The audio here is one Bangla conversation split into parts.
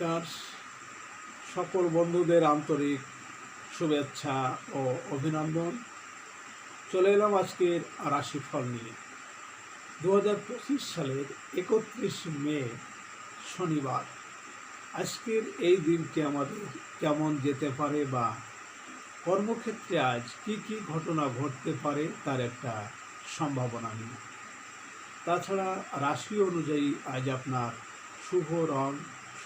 নমস্কার। সকল বন্ধুদের আন্তরিক শুভেচ্ছা ও অভিনন্দন। চলে এলাম আজকের রাশিফল নিয়ে। দু হাজার পঁচিশ সালের একত্রিশ মে শনিবার। আজকের এই দিনটি আমাদের কেমন যেতে পারে বা কর্মক্ষেত্রে আজ কি কি ঘটনা ঘটতে পারে তার একটা সম্ভাবনা নিয়ে। তাছাড়া রাশি অনুযায়ী আজ আপনার শুভ রং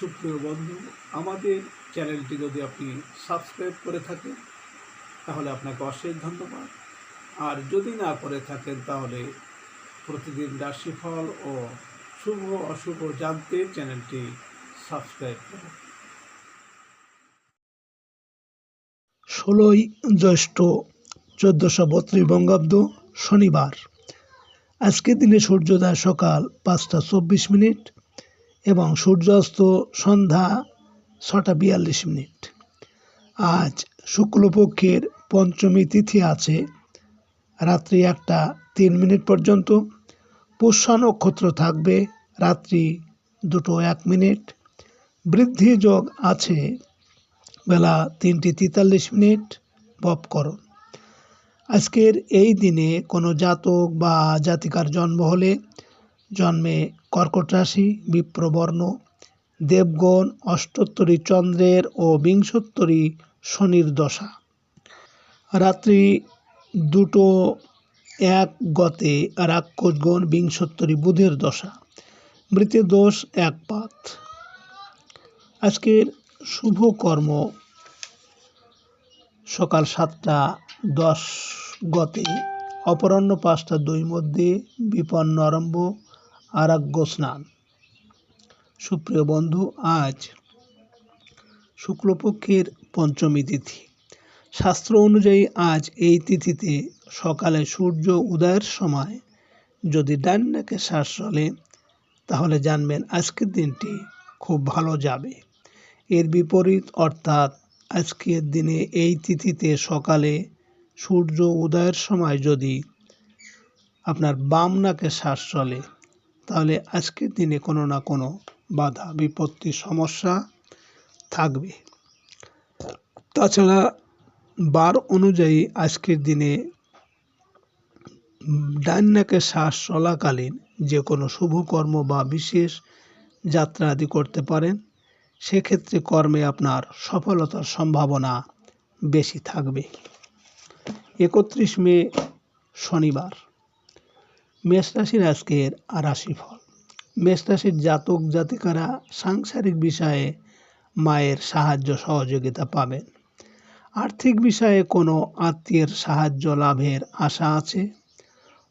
সুপ্রিয় বন্ধু, আমাদের চ্যানেলটি যদি আপনি সাবস্ক্রাইব করে থাকেন, তাহলে আপনাকে অশেষ ধন্যবাদ। আর যদি না করে থাকেন, তাহলে প্রতিদিন রাশিফল ও শুভ অশুভ জানতে চ্যানেলটি সাবস্ক্রাইব করুন। ষোলোই জ্যৈষ্ঠ, চোদ্দোশো বত্রিশ বঙ্গাব্দ শনিবার। আজকের দিনে সূর্যোদয় সকাল পাঁচটা চব্বিশ মিনিট। এবং সূর্যাস্ত সন্ধ্যা ছটা বিয়াল্লিশ মিনিট। আজ শুক্লপক্ষের পঞ্চমী তিথি আছে রাত্রি একটা তিন মিনিট পর্যন্ত। পুষ্যা নক্ষত্র থাকবে রাত্রি দুটো এক মিনিট। বৃদ্ধি যোগ আছে বেলা তিনটি তেতাল্লিশ মিনিট। বপকরণ আজকের এই দিনে কোনো জাতক বা জাতিকার জন্ম হলে জন্মে কর্কট রাশি, বিপ্রবর্ণ, দেবগণ, অষ্টোত্তরী চন্দ্রের ও বিংশোত্তরী শনির দশা। রাত্রি দুটো এক গতে রাক্ষসগণ বিংশোত্তরী বুধের দশা। মৃতের দোষ এক পাত। আজকের শুভ কর্ম সকাল সাতটা দশ গতে অপরাহ্ন পাঁচটা দুই মধ্যে বিপন্ন আরম্ভ আরাগ্য স্নান। সুপ্রিয় বন্ধু, আজ শুক্লপক্ষের পঞ্চমী তিথি। শাস্ত্র অনুযায়ী আজ এই তিথিতে সকালে সূর্য উদয়ের সময় যদি ডান নাকে শ্বাস চলে, তাহলে জানবেন আজকের দিনটি খুব ভালো যাবে। এর বিপরীত অর্থাৎ আজকের দিনে এই তিথিতে সকালে সূর্য উদয়ের সময় যদি আপনার বাম নাকে শ্বাস চলে তাহলে আজকের দিনে কোনো না কোনো বাধা, বিপত্তি, সমস্যা থাকবে। তাছাড়া বার অনুযায়ী আজকের দিনে ডান নাকে শ্বাস চলাকালীন যে কোনো শুভকর্ম বা বিশেষ যাত্রা আদি করতে পারেন, সেক্ষেত্রে কর্মে আপনার সফলতার সম্ভাবনা বেশি থাকবে। একত্রিশ মে শনিবার। মেষ রাশির আজকের রাশিফল। মেষ রাশির জাতক জাতিকারা সাংসারিক বিষয়ে মায়ের সাহায্য সহযোগিতা পাবেন। আর্থিক বিষয়ে কোনো আত্মীয়ের সাহায্য লাভের আশা আছে।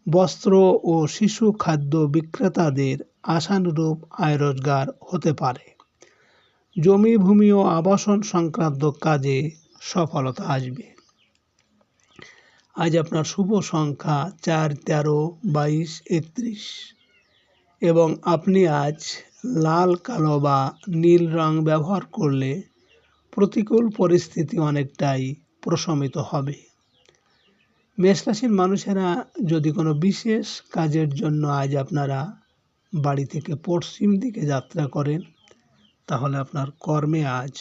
বস্ত্র ও শিশু খাদ্য বিক্রেতাদের আশানুরূপ আয় রোজগার হতে পারে। জমি, ভূমি ও আবাসন সংক্রান্ত কাজে সফলতা আসবে। আজ আপনার শুভ সংখ্যা চার, তেরো, বাইশ, একত্রিশ। এবং আপনি আজ লাল, কালো বা নীল রং ব্যবহার করলে প্রতিকূল পরিস্থিতি অনেকটাই প্রশমিত হবে। মেষ রাশির মানুষেরা যদি কোনো বিশেষ কাজের জন্য আজ আপনারা বাড়ি থেকে পশ্চিম দিকে যাত্রা করেন, তাহলে আপনার কর্মে আজ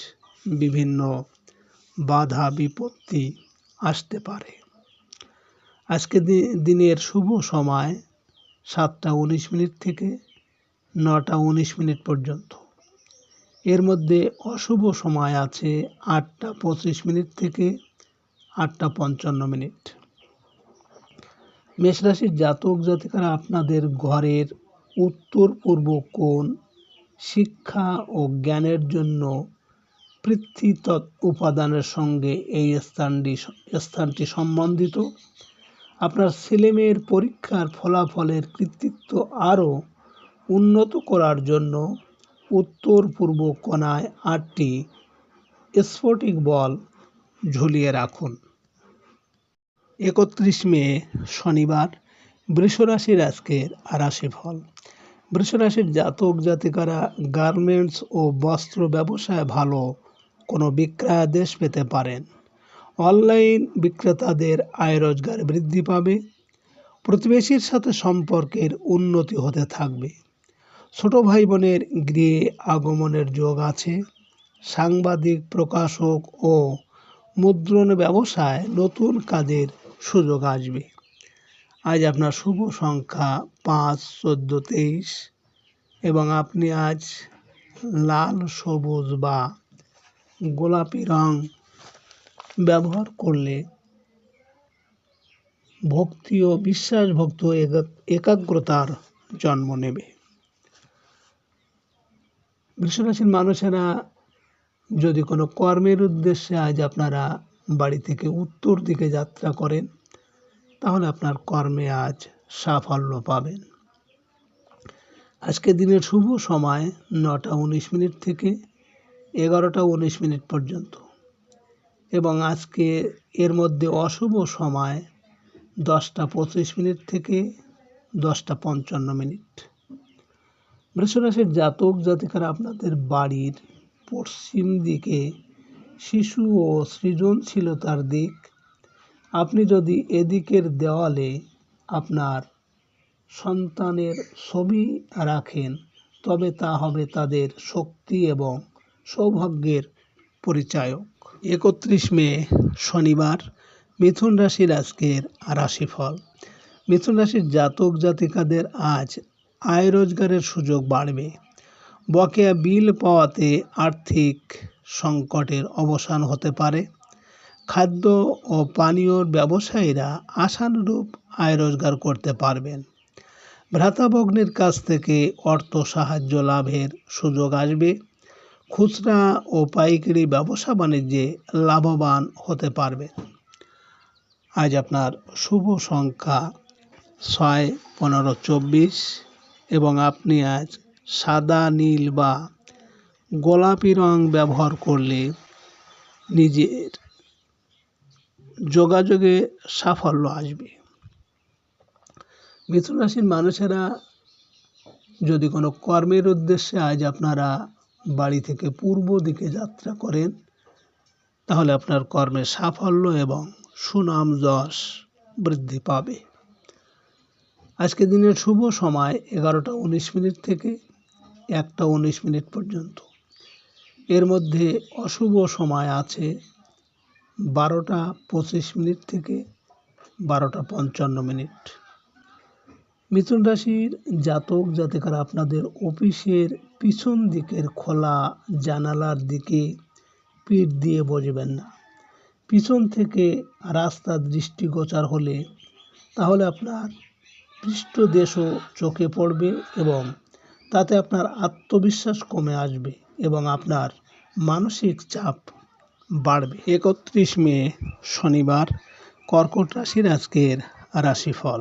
বিভিন্ন বাধা, বিপত্তি আসতে পারে। আজকে দিনের শুভ সময় সাতটা উনিশ মিনিট থেকে নটা উনিশ মিনিট পর্যন্ত। এর মধ্যে অশুভ সময় আছে আটটা পঁচিশ মিনিট থেকে আটটা পঞ্চান্ন মিনিট। মেষরাশির জাতক জাতিকারা আপনাদের ঘরের উত্তর পূর্ব কোণ শিক্ষা ও জ্ঞানের জন্য পৃথ্বী উপাদানের সঙ্গে এই স্থানটি স্থানটি সম্বন্ধিত। আপনার ছেলেমেয়ের পরীক্ষার ফলাফলের কৃতিত্ব আরও উন্নত করার জন্য উত্তর পূর্ব কোণায় আটটি স্ফটিক বল ঝুলিয়ে রাখুন। একত্রিশ মে, শনিবার, বৃষরাশির আজকের আরাশি ফল বৃষরাশির জাতক জাতিকারা গার্মেন্টস ও বস্ত্র ব্যবসায় ভালো কোনো বিক্রয়াদেশ পেতে পারেন। অনলাইন বিক্রেতাদের আয় রোজগার বৃদ্ধি পাবে, প্রতিবেশীর সাথে সম্পর্কের উন্নতি হতে থাকবে। ছোট ভাই বোনের গৃহে আগমনের যোগ আছে। সাংবাদিক, প্রকাশক ও মুদ্রণ ব্যবসায় নতুন কাজের সুযোগ আসবে। আজ আপনার শুভ সংখ্যা পাঁচ, চোদ্দ, তেইশ এবং আপনি আজ লাল, সবুজ বা গোলাপি রং ব্যবহার করলে ভক্তি ও বিশ্বাসভক্ত একা- একাগ্রতার জন্ম নেবে। বৃষরাশির মানুষেরা যদি কোনো কর্মের উদ্দেশ্যে আজ আপনারা বাড়ি থেকে উত্তর দিকে যাত্রা করেন, তাহলে আপনার কর্মে আজ সাফল্য পাবেন। আজকে দিনের শুভ সময় নটা উনিশ মিনিট থেকে এগারোটা উনিশ মিনিট পর্যন্ত। এবং আজকে এর মধ্যে অশুভ সময় দশটা পঁচিশ মিনিট থেকে দশটা পঞ্চান্ন মিনিট। বৃষরাশির জাতক জাতিকারা আপনাদের বাড়ির পশ্চিম দিকে শিশু ও সৃজনশীলতার দিক। আপনি যদি এদিকের দেওয়ালে আপনার সন্তানের ছবি রাখেন, তবে তা হবে তাদের শক্তি এবং সৌভাগ্যের পরিচায়ক। একত্রিশ মে, শনিবার, মিথুন রাশির আজকের রাশিফল। মিথুন রাশির জাতক জাতিকাদের আজ আয় রোজগারের সুযোগ বাড়বে। বকেয়া বিল পাওয়াতে আর্থিক সংকটের অবসান হতে পারে। খাদ্য ও পানীয়র ব্যবসায়ীরা আশানুরূপ আয় রোজগার করতে পারবেন। ভ্রাতাভগ্নের কাছ থেকে অর্থ সাহায্য লাভের সুযোগ আসবে। খুচরা ও পাইকারি ব্যবসা বাণিজ্যে লাভবান হতে পারবেন আজ আপনার শুভ সংখ্যা ছয়, পনেরো, চব্বিশ এবং আপনি আজ সাদা, নীল বা গোলাপি রং ব্যবহার করলে নিজের যোগাযোগে সাফল্য আসবে। মিথুন রাশির মানুষেরা যদি কোনো কর্মের উদ্দেশ্যে আজ আপনারা বাড়ি থেকে পূর্ব দিকে যাত্রা করেন, তাহলে আপনার কর্মে সাফল্য এবং সুনাম যশ বৃদ্ধি পাবে। আজকে দিনের শুভ সময় এগারোটা উনিশ মিনিট থেকে একটা উনিশ মিনিট পর্যন্ত। এর মধ্যে অশুভ সময় আছে বারোটা পঁচিশ মিনিট থেকে বারোটা পঞ্চান্ন মিনিট। মিথুন রাশির জাতক জাতিকারা আপনাদের অফিসের পিছন দিকের খোলা জানালার দিকে পিঠ দিয়ে বসবেন না। পিছন থেকে রাস্তা দৃষ্টিগোচর হলে তাহলে আপনার পৃষ্ঠদেশও চোখে পড়বে এবং তাতে আপনার আত্মবিশ্বাস কমে আসবে এবং আপনার মানসিক চাপ বাড়বে। একত্রিশ মে শনিবার কর্কট রাশির আজকের রাশিফল।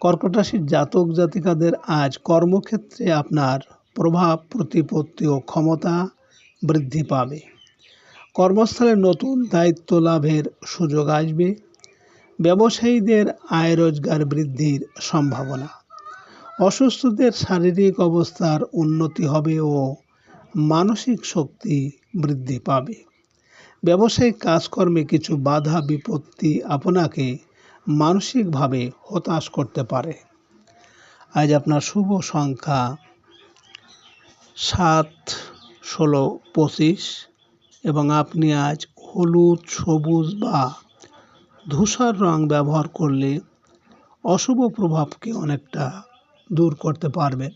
কর্কট রাশির জাতক জাতিকাদের আজ কর্মক্ষেত্রে আপনার প্রভাব, প্রতিপত্তি ও ক্ষমতা বৃদ্ধি পাবে। কর্মস্থলে নতুন দায়িত্ব লাভের সুযোগ আসবে। ব্যবসায়ীদের আয় রোজগার বৃদ্ধির সম্ভাবনা। অসুস্থদের শারীরিক অবস্থার উন্নতি হবে ও মানসিক শক্তি বৃদ্ধি পাবে। ব্যবসায়িক কাজকর্মে কিছু বাধা, বিপত্তি আপনাকে মানসিকভাবে হতাশ করতে পারে। আজ আপনার শুভ সংখ্যা সাত, ষোলো, পঁচিশ এবং আপনি আজ হলুদ, সবুজ বা ধূসর রং ব্যবহার করলে অশুভ প্রভাবকে অনেকটা দূর করতে পারবেন।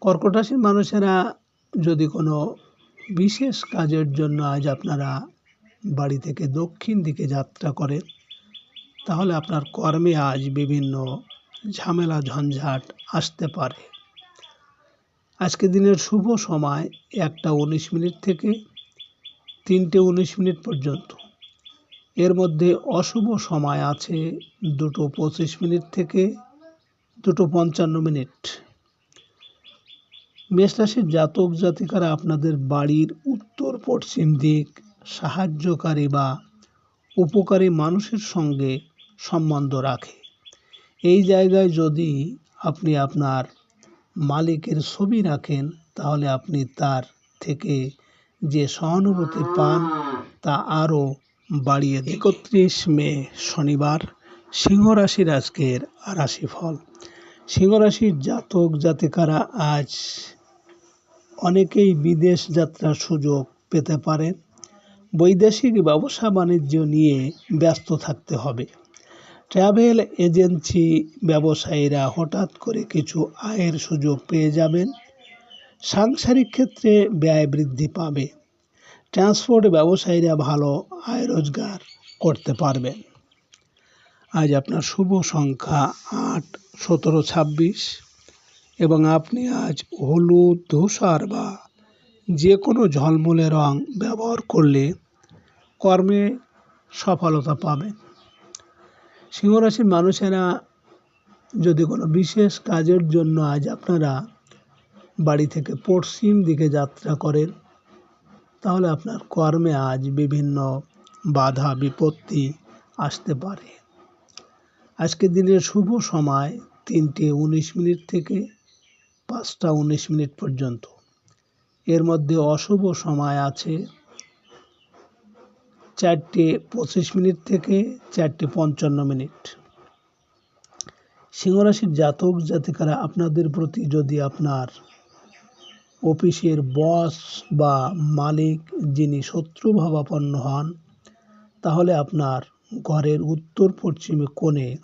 কর্কট মানুষেরা যদি কোনো বিশেষ কাজের জন্য আজ আপনারা বাড়ি থেকে দক্ষিণ দিকে যাত্রা করেন তাহলে আপনার কর্মে আজ বিভিন্ন ঝামেলা, ঝঞ্ঝাট আসতে পারে। আজকে দিনের শুভ সময় একটা উনিশ মিনিট থেকে তিনটে উনিশ মিনিট পর্যন্ত। এর মধ্যে অশুভ সময় আছে দুটো পঁচিশ মিনিট থেকে দুটো পঞ্চান্ন মিনিট। মেষ রাশির জাতক জাতিকারা আপনাদের বাড়ির উত্তর পশ্চিম দিক সাহায্যকারী বা উপকারী মানুষের সঙ্গে সম্বন্ধ রাখে। এই জায়গায় যদি আপনি আপনার মালিকের ছবি রাখেন, তাহলে আপনি তার থেকে যে সহানুভূতি পান, তা আরও বাড়িয়ে একত্রিশ মে, শনিবার সিংহ রাশির আজকের রাশিফল। সিংহ রাশির জাতক জাতিকারা আজ অনেকেই বিদেশ যাত্রার সুযোগ পেতে পারেন। বৈদেশিক ব্যবসা বাণিজ্য নিয়ে ব্যস্ত থাকতে হবে। ট্রাভেল এজেন্সি ব্যবসায়ীরা হঠাৎ করে কিছু আয়ের সুযোগ পেয়ে যাবেন। সাংসারিক ক্ষেত্রে ব্যয় বৃদ্ধি পাবে। ট্রান্সপোর্ট ব্যবসায়ীরা ভালো আয় রোজগার করতে পারবেন। আজ আপনার শুভ সংখ্যা আট, সতেরো, ছাব্বিশ এবং আপনি আজ হলুদ, ধূসর বা যে কোনো ঝলমলে রং ব্যবহার করলে কর্মে সফলতা পাবেন। সিংহরাশির মানুষেরা যদি কোনো বিশেষ কাজের জন্য আজ আপনারা বাড়ি থেকে পশ্চিম দিকে যাত্রা করেন, তাহলে আপনার কর্মে আজ বিভিন্ন বাধা, বিপত্তি আসতে পারে। আজকের দিনের শুভ সময় তিনটে উনিশ মিনিট থেকে পাঁচটা উনিশ মিনিট পর্যন্ত। এর মধ্যে অশুভ সময় আছে চারটে পঁচিশ মিনিট থেকে চারটে পঞ্চান্ন মিনিট। সিংহরাশির জাতক জাতিকারা আপনাদের প্রতি যদি আপনার অফিসের বস বা মালিক যিনি শত্রুভাবাপন্ন হন, তাহলে আপনার ঘরের উত্তর পশ্চিমে কোণে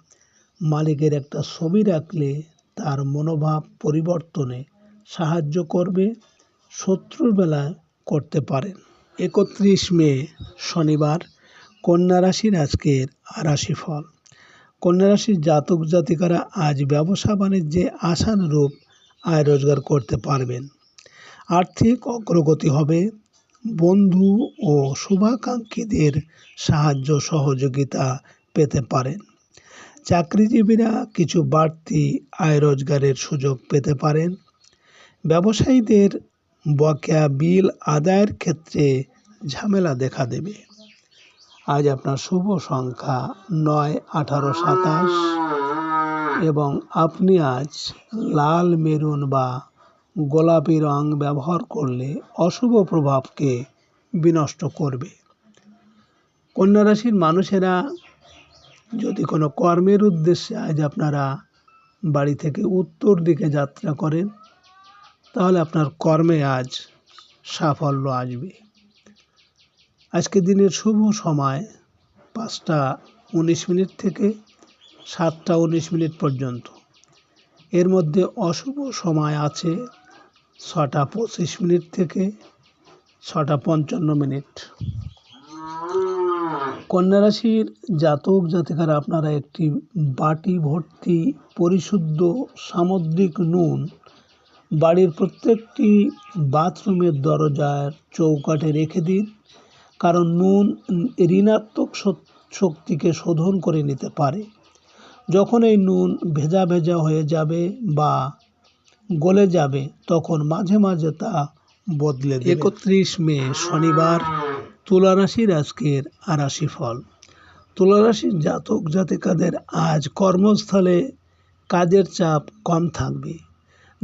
মালিকের একটা ছবি রাখলে তার মনোভাব পরিবর্তনে সাহায্য করবে, শত্রুর বেলায় করতে পারেন। একত্রিশ মে, শনিবার, কন্যা রাশির আজকের রাশিফল। কন্যা রাশির জাতক জাতিকারা আজ ব্যবসা বাণিজ্যে আশানুরূপ আয় রোজগার করতে পারবেন। আর্থিক অগ্রগতি হবে। বন্ধু ও শুভাকাঙ্ক্ষীদের সাহায্য সহযোগিতা পেতে পারেন। চাকরিজীবীরা কিছু বাড়তি আয় রোজগারের সুযোগ পেতে পারেন। ব্যবসায়ীদের বকেয়া বিল আদায়ের ক্ষেত্রে ঝামেলা দেখা দেবে। আজ আপনার শুভ সংখ্যা নয়, আঠারো, সাতাশ এবং আপনি আজ লাল, মেরুন বা গোলাপি রং ব্যবহার করলে অশুভ প্রভাবকে বিনষ্ট করবে। কন্যা রাশির মানুষেরা যদি কোনো কর্মের উদ্দেশ্যে আজ আপনারা বাড়ি থেকে উত্তর দিকে যাত্রা করেন তাহলে আপনার কর্মে আজ সাফল্য আসবে। আজকে দিনের শুভ সময় পাঁচটা উনিশ মিনিট থেকে সাতটা উনিশ মিনিট পর্যন্ত। এর মধ্যে অশুভ সময় আছে ছটা পঁচিশ মিনিট থেকে ছটা পঞ্চান্ন মিনিট। কন্যা রাশির জাতক জাতিকারা, আপনারা একটি বাটি ভর্তি, পরিশুদ্ধ, সামুদ্রিক নুন বাড়ির প্রত্যেকটি বাথরুমের দরজার চৌকাঠে রেখে দিন, কারণ নুন ঋণাত্মক শক্তিকে শোধন করে নিতে পারে। যখন এই নুন ভেজা ভেজা হয়ে যাবে বা গলে যাবে, তখন মাঝে মাঝে তা বদলে একত্রিশ মে, শনিবার, তুলারাশির আজকের আরাশি ফল। তুলা রাশির জাতক জাতিকাদের আজ কর্মস্থলে কাজের চাপ কম থাকবে।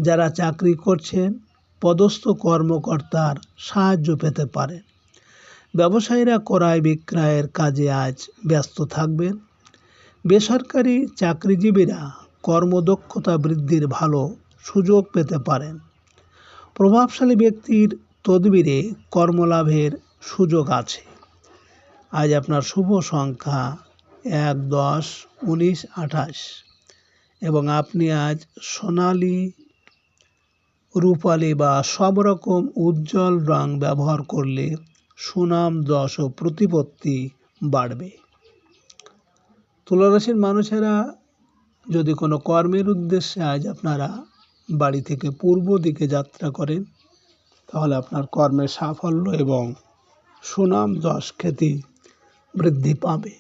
যারা চাকরি করছেন, পদস্থ কর্মকর্তার সাহায্য পেতে পারেন। ব্যবসায়ীরা ক্রয় বিক্রয়ের কাজে আজ ব্যস্ত থাকবেন। বেসরকারি চাকরিজীবীরা কর্মদক্ষতা বৃদ্ধির ভালো সুযোগ পেতে পারেন। প্রভাবশালী ব্যক্তির তদবিরে কর্মলাভের সুযোগ আছে। আজ আপনার শুভ সংখ্যা এক দশ উনিশ আঠাশ। এবং আপনি আজ সোনালি রূপালি বা সব রকম উজ্জ্বল রং ব্যবহার করলে সুনাম, যশ ও প্রতিপত্তি বাড়বে। তুলারাশির মানুষেরা যদি কোনো কর্মের উদ্দেশ্যে আজ আপনারা বাড়ি থেকে পূর্ব দিকে যাত্রা করেন, তাহলে আপনার কর্মের সাফল্য এবং সুনাম, যশ, খ্যাতি বৃদ্ধি পাবে।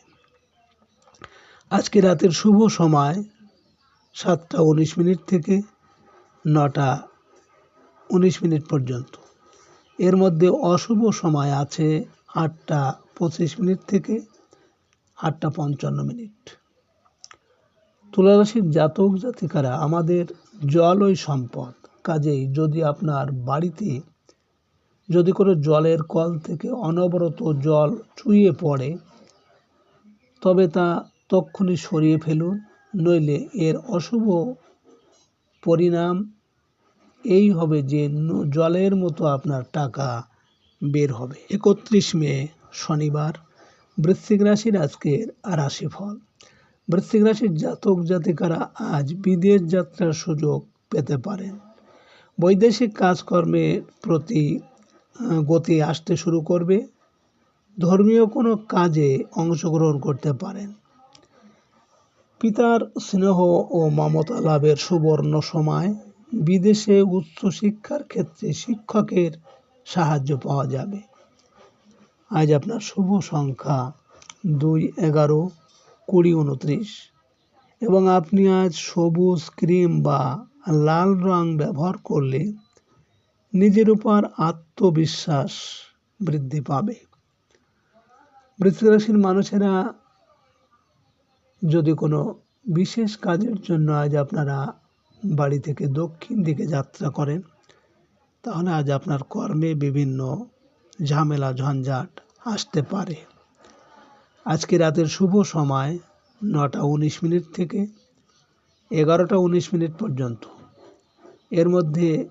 আজকে রাতের শুভ সময় সাতটা উনিশ মিনিট থেকে নটা উনিশ মিনিট পর্যন্ত। এর মধ্যে অশুভ সময় আছে আটটা পঁচিশ মিনিট থেকে আটটা পঞ্চান্ন মিনিট। তুলারাশির জাতক জাতিকারা, আমাদের জলই সম্পদ। কাজেই যদি আপনার বাড়িতে যদি কোনো জলের কল থেকে অনবরত জল চুইয়ে পড়ে, তবে তা তক্ষুনি সরিয়ে ফেলুন, নইলে এর অশুভ পরিণাম এই হবে যে জলের মতো আপনার টাকা বের হবে। একত্রিশ মে, শনিবার, বৃশ্চিক রাশির আজকের রাশিফল। বৃশ্চিক রাশির জাতক জাতিকারা আজ বিদেশ যাত্রার সুযোগ পেতে পারেন। বৈদেশিক কাজকর্মের প্রতি গতি আসতে শুরু করবে। ধর্মীয় কোনো কাজে অংশগ্রহণ করতে পারেন। পিতার স্নেহ ও মমতা লাভের সুবর্ণ সময়। বিদেশে উচ্চশিক্ষার ক্ষেত্রে শিক্ষকের সাহায্য পাওয়া যাবে। আজ আপনার শুভ সংখ্যা দুই এগারো কুড়ি উনত্রিশ। এবং আপনি আজ সবুজ ক্রিম বা লাল রং ব্যবহার করলে নিজের উপর আত্মবিশ্বাস বৃদ্ধি পাবে। বৃশ্চিক মানুষেরা যদি কোনো বিশেষ কাজের জন্য আজ আপনারা বাড়ি থেকে দক্ষিণ দিকে যাত্রা করেন, তাহলে আজ আপনার কর্মে বিভিন্ন ঝামেলা, ঝঞ্ঝাট আসতে পারে। আজকে রাতের শুভ সময় নটা উনিশ মিনিট থেকে এগারোটা উনিশ মিনিট পর্যন্ত। এর মধ্যে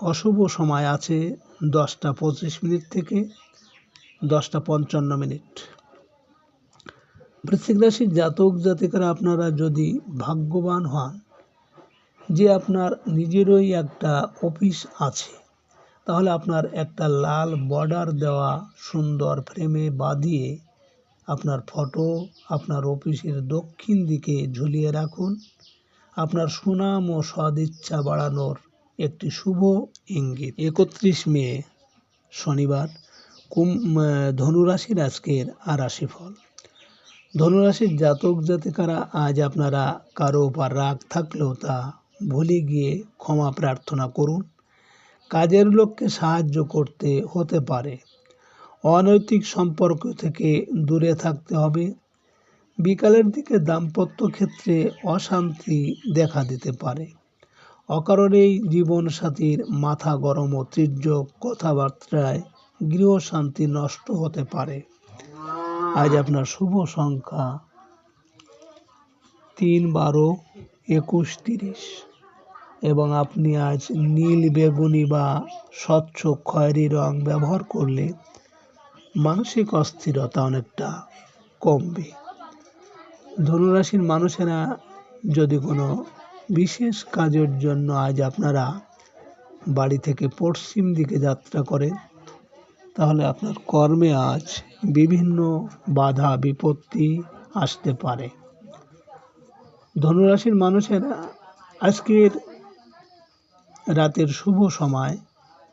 অশুভ সময় আছে দশটা পঁচিশ মিনিট থেকে দশটা পঞ্চান্ন মিনিট। বৃশ্চিক রাশির জাতক জাতিকারা আপনারা যদি ভাগ্যবান হন যে আপনার নিজেরই একটা অফিস আছে, তাহলে আপনার একটা লাল বর্ডার দেওয়া সুন্দর ফ্রেমে বাঁধিয়ে আপনার ফটো আপনার অফিসের দক্ষিণ দিকে ঝুলিয়ে রাখুন। আপনার সুনাম ও সদিচ্ছা বাড়ানোর একটি শুভ ইঙ্গিত। একত্রিশ মে, শনিবার কুম ধনুরাশির আজকের আর রাশিফল ধনুরাশির জাতক জাতিকারা আজ আপনারা কারও উপর রাগ থাকলেও তা ভুলে গিয়ে ক্ষমা প্রার্থনা করুন। কাজের লোককে সাহায্য করতে হতে পারে। অনৈতিক সম্পর্ক থেকে দূরে থাকতে হবে। বিকালের দিকে দাম্পত্য ক্ষেত্রে অশান্তি দেখা দিতে পারে। অকারণেই জীবনসাথীর মাথা গরম ও তীর্যক কথাবার্তায় গৃহশান্তি নষ্ট হতে পারে। আজ আপনার শুভ সংখ্যা তিন বারো। একুশ তিরিশ। এবং আপনি আজ নীল বেগুনি বা স্বচ্ছ খয়েরি রং ব্যবহার করলে মানসিক অস্থিরতা অনেকটা কমবে। ধনুরাশির মানুষেরা যদি কোনো বিশেষ কাজের জন্য আজ আপনারা বাড়ি থেকে পশ্চিম দিকে যাত্রা করেন, তাহলে আপনার কর্মে আজ বিভিন্ন বাধা, বিপত্তি আসতে পারে। ধনুরাশির মানুষেরা আজকের রাতের শুভ সময়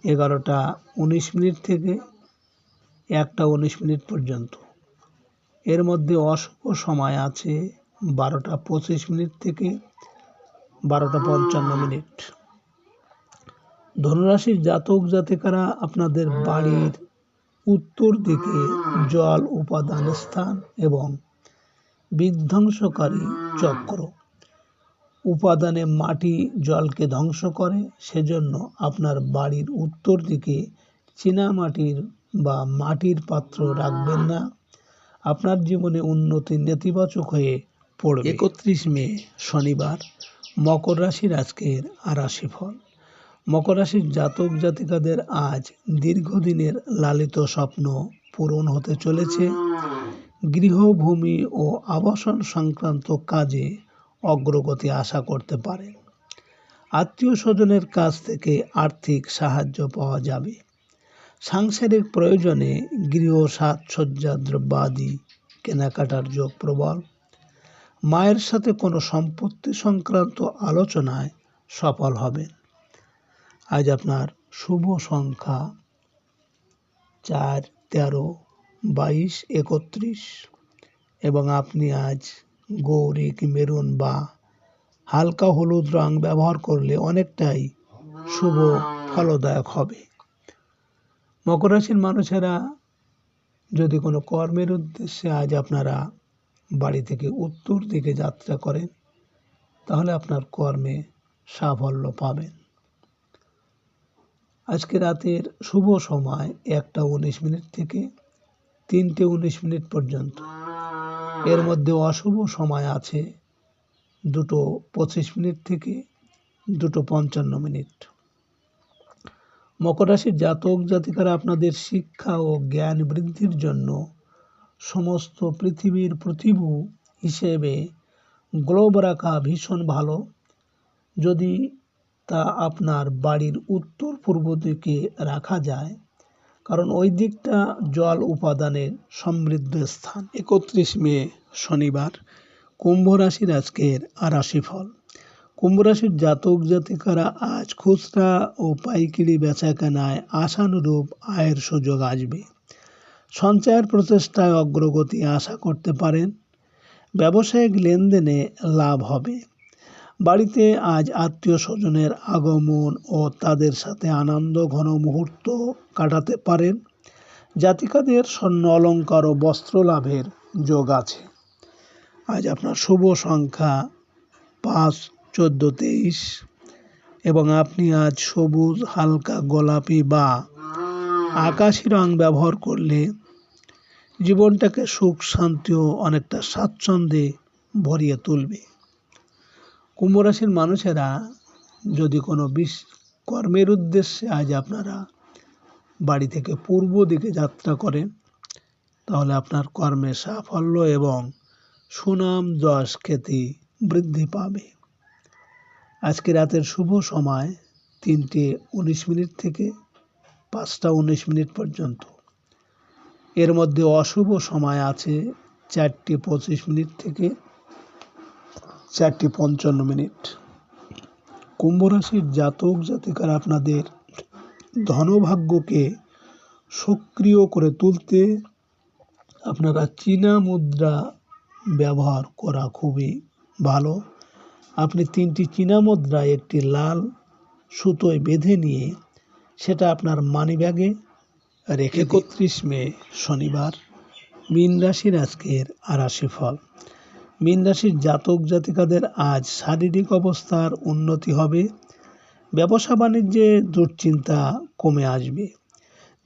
এগারোটা উনিশ মিনিট থেকে একটা উনিশ মিনিট পর্যন্ত। এর মধ্যে অশুভ সময় আছে বারোটা পঁচিশ মিনিট থেকে বারোটা পঞ্চান্ন মিনিট। ধনুরাশির জাতক জাতিকারা আপনাদের বাড়ির উত্তর দিকে জল উপাদান স্থান এবং বিধ্বংসকারী চক্র। উপাদানে মাটি জলকে ধ্বংস করে সেজন্য আপনার বাড়ির উত্তর দিকে চীনামাটির বা মাটির পাত্র রাখবেন না। আপনার জীবনে উন্নতি নেতিবাচক হয়ে পড়বে। একত্রিশ মে শনিবার। মকর রাশির আজকের রাশিফল মকর রাশির জাতক জাতিকাদের আজ দীর্ঘদিনের লালিত স্বপ্ন পূরণ হতে চলেছে। গৃহভূমি ও আবাসন সংক্রান্ত কাজে অগ্রগতি আশা করতে পারেন আত্মীয় স্বজনের কাছ থেকে আর্থিক সাহায্য পাওয়া যাবে। সাংসারিক প্রয়োজনে গৃহ সাজসজ্জা দ্রব্যাদি কেনাকাটার যোগ প্রবল। মায়ের সাথে কোনো সম্পত্তি সংক্রান্ত আলোচনায় সফল হবেন। আজ আপনার শুভ সংখ্যা চার তেরো বাইশ, একত্রিশ এবং আপনি আজ গৌরিক, মেরুন বা হালকা হলুদ রং ব্যবহার করলে অনেকটাই শুভ ফলদায়ক হবে। মকর রাশির মানুষেরা যদি কোনো কর্মের উদ্দেশ্যে আজ আপনারা বাড়ি থেকে উত্তর দিকে যাত্রা করেন, তাহলে আপনার কর্মে সাফল্য পাবেন। আজকে রাতের শুভ সময় একটা উনিশ মিনিট থেকে তিনটে উনিশ মিনিট পর্যন্ত। এর মধ্যে অশুভ সময় আছে দুটো পঁচিশ মিনিট থেকে দুটো পঞ্চান্ন মিনিট। মকর রাশির জাতক জাতিকারা আপনাদের শিক্ষা ও জ্ঞান বৃদ্ধির জন্য সমস্ত পৃথিবীর প্রতিভু হিসেবে গ্লোব রাখা ভীষণ ভালো। যদি তা আপনার বাড়ির উত্তর পূর্ব দিকে রাখা যায় কারণ ওই দিকটা জল উপাদানের সমৃদ্ধ স্থান। একত্রিশ মে, শনিবার, কুম্ভ রাশির আজকের রাশিফল কুম্ভ রাশির জাতক জাতিকারা আজ খুচরা ও পাইকারি বেচাকেনায় আশানুরূপ আয়ের সুযোগ আসবে। সঞ্চয়ের প্রচেষ্টায় অগ্রগতি আশা করতে পারেন। ব্যবসায়িক লেনদেনে লাভ হবে। বাড়িতে আজ আত্মীয় স্বজনের আগমন ও তাদের সাথে আনন্দ ঘন মুহূর্ত কাটাতে পারেন। জাতিকাদের স্বর্ণ অলঙ্কার ও বস্ত্র লাভের যোগ আছে। আজ আপনার শুভ সংখ্যা পাঁচ, চোদ্দ, তেইশ এবং আপনি আজ সবুজ, হালকা, গোলাপি বা আকাশি রং ব্যবহার করলে জীবনটাকে সুখ, শান্তি ও অনেকটা স্বাচ্ছন্দ্যে ভরিয়ে তুলবে। কুম্ভ রাশির মানুষেরা যদি কোনো বিশ কর্মের উদ্দেশ্যে আজ আপনারা বাড়ি থেকে পূর্ব দিকে যাত্রা করেন, তাহলে আপনার কর্মে সাফল্য এবং সুনাম যশ খ্যাতি বৃদ্ধি পাবে। আজকে রাতের শুভ সময় তিনটে উনিশ মিনিট থেকে পাঁচটা উনিশ মিনিট পর্যন্ত। এর মধ্যে অশুভ সময় আছে চারটে পঁচিশ মিনিট থেকে চারটে পঞ্চান্ন মিনিট। কুম্ভ রাশির জাতক জাতিকার আপনাদের ধনভাগ্যকে সক্রিয় করে তুলতে আপনারা চীনা মুদ্রা ব্যবহার করা খুবই ভালো। আপনি তিনটি চীনা মুদ্রা একটি লাল সুতোয় বেঁধে নিয়ে সেটা আপনার মানিব্যাগে রেখে একত্রিশ মে শনিবার, মীন রাশির আজকের আরাশি ফল। মীন রাশির জাতক জাতিকাদের আজ শারীরিক অবস্থার উন্নতি হবে, ব্যবসা বাণিজ্যে দুশ্চিন্তা কমে আসবে,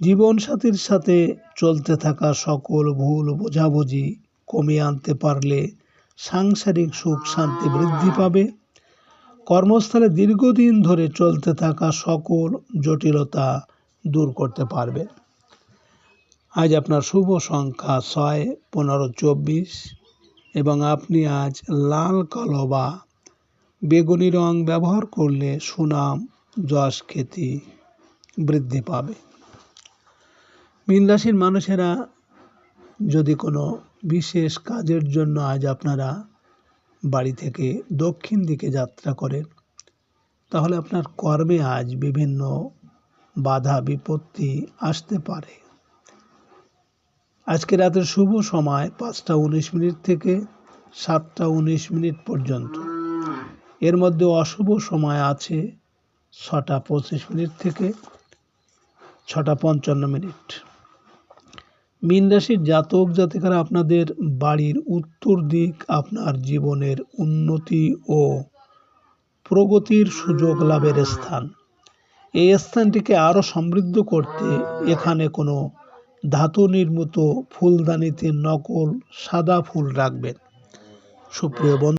জীবনসাথীর সাথে চলতে থাকা সকল ভুল বোঝাবুঝি কমিয়ে আনতে পারলে সাংসারিক সুখ শান্তি বৃদ্ধি পাবে, কর্মস্থলে দীর্ঘদিন ধরে চলতে থাকা সকল জটিলতা দূর করতে পারবে। আজ আপনার শুভ সংখ্যা ছয়, পনেরো, চব্বিশ। এবং আপনি আজ লাল কালো বা বেগুনি রং ব্যবহার করলে সুনাম, যশ, খ্যাতি বৃদ্ধি পাবে। মীন রাশির মানুষেরা যদি কোনো বিশেষ কাজের জন্য আজ আপনারা বাড়ি থেকে দক্ষিণ দিকে যাত্রা করেন, তাহলে আপনার কর্মে আজ বিভিন্ন বাধা, বিপত্তি আসতে পারে। আজকে রাতের শুভ সময় পাঁচটা উনিশ মিনিট থেকে সাতটা উনিশ মিনিট পর্যন্ত। এর মধ্যে অশুভ সময় আছে ছটা পঁচিশ মিনিট থেকে ছটা পঞ্চান্ন মিনিট। মীন রাশির জাতক জাতিকারা আপনাদের বাড়ির উত্তর দিক আপনার জীবনের উন্নতি ও প্রগতির সুযোগ লাভের স্থান। এই স্থানটিকে আরও সমৃদ্ধ করতে এখানে কোনো ধাতু নির্মিত ফুলদানিতে নকল সাদা ফুল রাখবেন। সুপ্রিয় বন্ধু